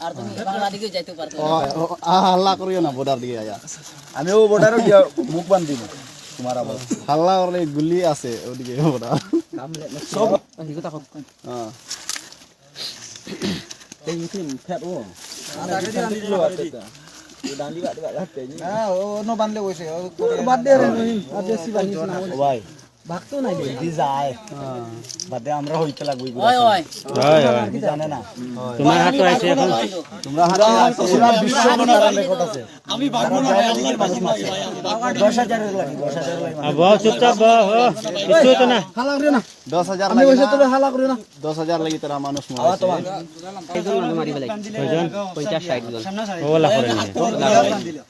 আর তুমি বাংলা দিকে যাইতে আ- হাল্লা করিও না বর্ডার দিকে আয়া। আমি ও গিয়া মুখ বান্ধিব তোমার আবার। হাল্লা করলে গুলি আছে ওদিকে বর্ডার সব। হ্যাঁ এই মিটিং ফেট ও। হ্যাঁ ও নো বানলে কইছে বাদ দে রে নহিন ভাগতো নাই দি যায় বাদ আমরা হইতে লাগবই ওই ওই জানে না তোমার হাতে আছে এখন তোমরা হাতে আছে পুরা বিশ্ব মনার রেকর্ড আছে আমি বাগবো না আল্লাহর বাজি মাছি 10000 এর লাগি 10000 এর লাগি বহ চুপচাপ বহ কিছু তো না হালা করিও না দশ হাজার আমি তোরে হালা করিও না দশ হাজার লাগি তারা মানুষ আওয়া তোমার কয়জন ওলা করে নিয়ে না নেট দিতাম না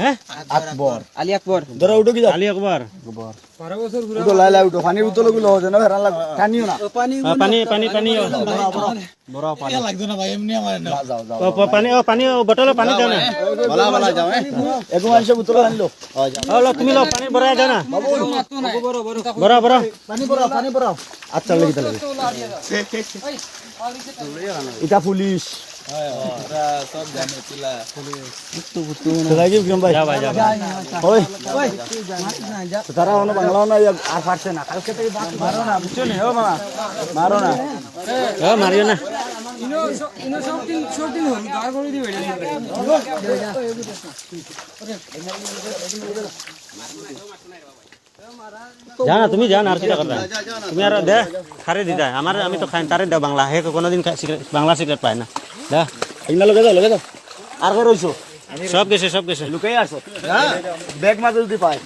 হ্যাঁ আকবর আলী আকবর ধরো উঠো কি আলী আকবর উঠো লাই লাই উঠো পানির উতলো গুলো হচ্ছে না হেরান লাগ কানিও না পানি পানি পানি ও, যাও যাও ও, পানি ও পানি ও বটল পানি দাও না বলা বলা যাও হ্যাঁ এগো মানুষে আনলো ও লো তুমি লো পানি ভরাই দাও না বড় বড় পানি পানি আচ্ছা লাগি তাহলে এটা পুলিশ তারা না আর পারছে না কালকে থেকে মারো না বুঝছ নি ও মামা মারো না ও মারিও না যা না তুমি যা না আর কিটা করবে? তুমি আর দে, খারে দি দেয় আমার, আমি তো খাই, তারে দাও বাংলা। হে কোনোদিন বাংলা সিগারেট পায় না। দা এগুলা লগে যাও লগে যাও। আর কে রইছো? সব গেছে সব গেছে। লুকাই আসো ব্যাগ মাঝে যদি পায়।